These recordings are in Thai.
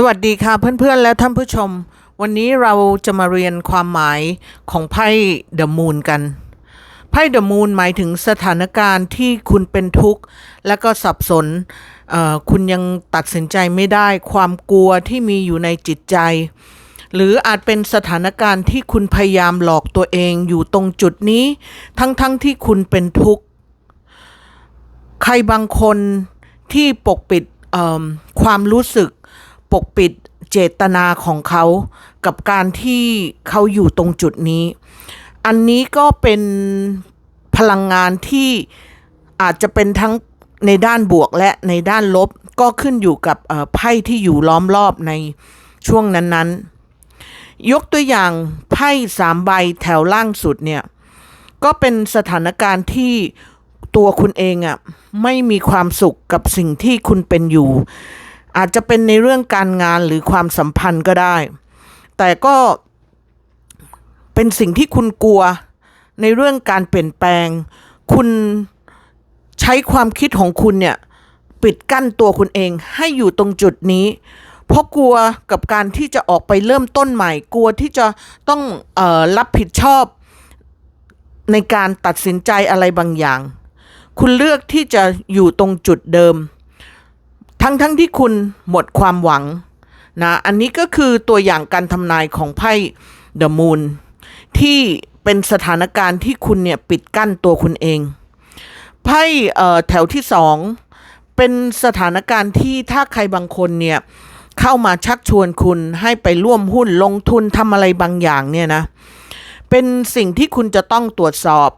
สวัสดีค่ะเพื่อนๆและท่านผู้ชม วันนี้เราจะมาเรียนความหมายของไพ่เดอะมูนกัน ไพ่เดอะมูนหมายถึงสถานการณ์ที่คุณเป็นทุกข์ และก็สับสน คุณยังตัดสินใจไม่ได้ความกลัวที่มีอยู่ในจิตใจ หรืออาจเป็นสถานการณ์ที่คุณพยายามหลอกตัวเองอยู่ตรงจุดนี้ ทั้งๆทที่คุณเป็นทุกข์ ใครบางคนที่ปกปิดความรู้สึก ปกปิดเจตนาของเขา กับการที่เขาอยู่ตรงจุดนี้ อันนี้ก็เป็นพลังงานที่อาจจะเป็นทั้งในด้านบวกและในด้านลบก็ขึ้นอยู่กับไพ่ที่อยู่ล้อมรอบในช่วงนั้นๆ ยกตัวอย่างไพ่สามใบแถวล่างสุดเนี่ย ก็เป็นสถานการณ์ที่ตัวคุณเองอะ่ะไม่มีความสุขกับสิ่งที่คุณเป็นอยู่ อาจจะเป็นในเรื่องการงานหรือความสัมพันธ์ก็ได้ แต่ก็เป็นสิ่งที่คุณกลัวในเรื่องการเปลี่ยนแปลง คุณใช้ความคิดของคุณเนี่ยปิดกั้นตัวคุณเองให้อยู่ตรงจุดนี้ เพราะกลัวกับการที่จะออกไปเริ่มต้นใหม่ กลัวที่จะต้องออรับผิดชอบในการตัดสินใจอะไรบางอย่าง คุณเลือกที่จะอยู่ตรงจุดเดิม ทั้งทั้งที่คุณหมดความหวังนะอันนี้ก็คือตัวอย่างการทำนายของไพ่เดอะมูนที่เป็นสถานการณ์ที่คุณเนี่ยปิดกั้นตัวคุณเองไพ่แถวที่สองเป็นสถานการณ์ที่ถ้าใครบางคนเนี่ยเข้ามาชักชวนคุณให้ไปร่วมหุ้นลงทุนทำอะไรบางอย่างเนี่ยนะเป็นสิ่งที่คุณจะต้องตรวจสอบ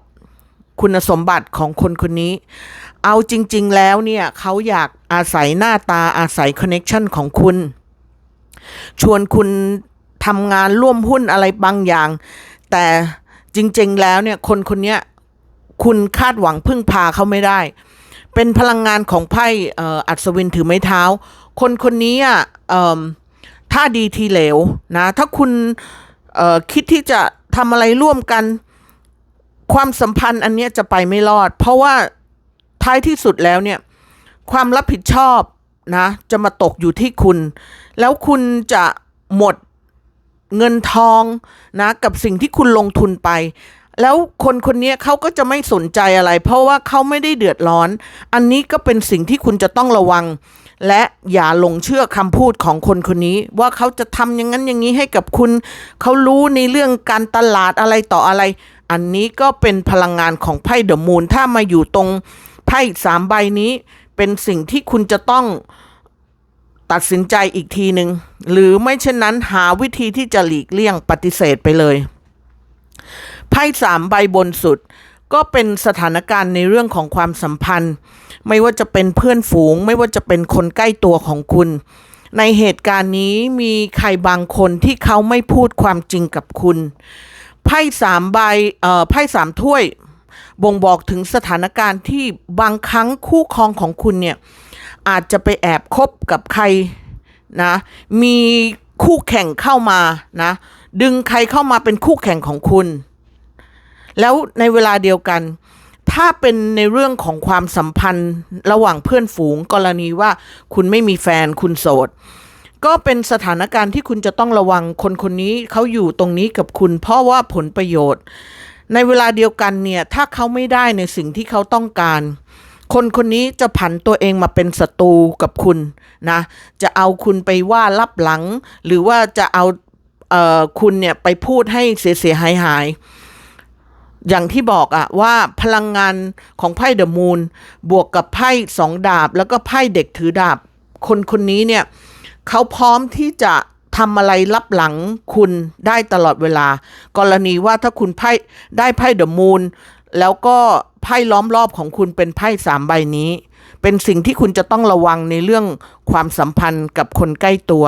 คุณสมบัติของคนคนนี้ เอาจริง ๆ แล้วเนี่ยเขาอยากอาศัยหน้าตาอาศัยคอนเน็ชันของคุณ ชวนคุณทำงานร่วมหุ้นอะไรบางอย่าง แต่จริง ๆ แล้วเนี่ยคนคนนี้คุณคาดหวังพึ่งพาเขาไม่ได้ เป็นพลังงานของไพ่อัศวินถือไม้เท้า คนคนนี้อะถ้าดีทีเหลวนะถ้าคุณคิดที่จะทำอะไรร่วมกัน ความสัมพันธ์อันนี้จะไปไม่รอด เพราะว่า ท้ายที่สุดแล้วเนี่ยความรับผิดชอบนะจะมาตกอยู่ที่คุณ แล้วคุณจะหมดเงินทองนะกับสิ่งที่คุณลงทุนไป แล้วคนคนนี้เขาก็จะไม่สนใจอะไร เพราะว่าเขาไม่ได้เดือดร้อน อันนี้ก็เป็นสิ่งที่คุณจะต้องระวัง และอย่าหลงเชื่อคำพูดของคนคนนี้ ว่าเขาจะทำอย่างนั้นอย่างนี้ให้กับคุณ เขารู้ในเรื่องการตลาดอะไรต่ออะไร อันนี้ก็เป็นพลังงานของไพ่เดอะมูนถ้ามาอยู่ตรง ไพ่สามใบนี้เป็นสิ่งที่คุณจะต้องตัดสินใจอีกทีหนึ่งหรือไม่เช่นนั้นหาวิธีที่จะหลีกเลี่ยงปฏิเสธไปเลย ไพ่สามใบบนสุด ก็เป็นสถานการณ์ในเรื่องของความสัมพันธ์ ไม่ว่าจะเป็นเพื่อนฝูง ไม่ว่าจะเป็นคนใกล้ตัวของคุณ ในเหตุการณ์นี้มีใครบางคนที่เขาไม่พูดความจริงกับคุณ ไพ่สามใบเอ่อไพ่สามถ้วย บ่งบอกถึงสถานการณ์ที่บางครั้งคู่ครองของคุณเนี่ย อาจจะไปแอบคบกับใครนะ มีคู่แข่งเข้ามานะ ดึงใครเข้ามาเป็นคู่แข่งของคุณ แล้วในเวลาเดียวกัน ถ้าเป็นในเรื่องของความสัมพันธ์ระหว่างเพื่อนฝูงกรณีว่าคุณไม่มีแฟนคุณโสดก็เป็นสถานการณ์ที่คุณจะต้องระวังคนคนนี้เขาอยู่ตรงนี้กับคุณ เพราะว่าผลประโยชน์ ในเวลาเดียวกันเนี่ยถ้าเขาไม่ได้ในสิ่งที่เขาต้องการ คนคนนี้จะผันตัวเองมาเป็นศัตรูกับคุณนะ จะเอาคุณไปว่ารับหลัง หรือว่าจะเอาเอ่อคุณเนี่ยไปพูดให้เสียเสียหายหายอย่างที่บอกอะว่าพลังงานของไพ่เดอะมูนบวกกับไพ่สองดาบ แล้วก็ไพ่เด็กถือดาบ คนคนนี้เนี่ยเขาพร้อมที่จะ ทำอะไรรับหลังคุณได้ตลอดเวลา กรณีว่าถ้าคุณไพ่ได้ไพ่เดอะมูนแล้วก็ไพ่ล้อมรอบของคุณเป็นไพ่สามใบนี้ เป็นสิ่งที่คุณจะต้องระวังในเรื่องความสัมพันธ์กับคนใกล้ตัว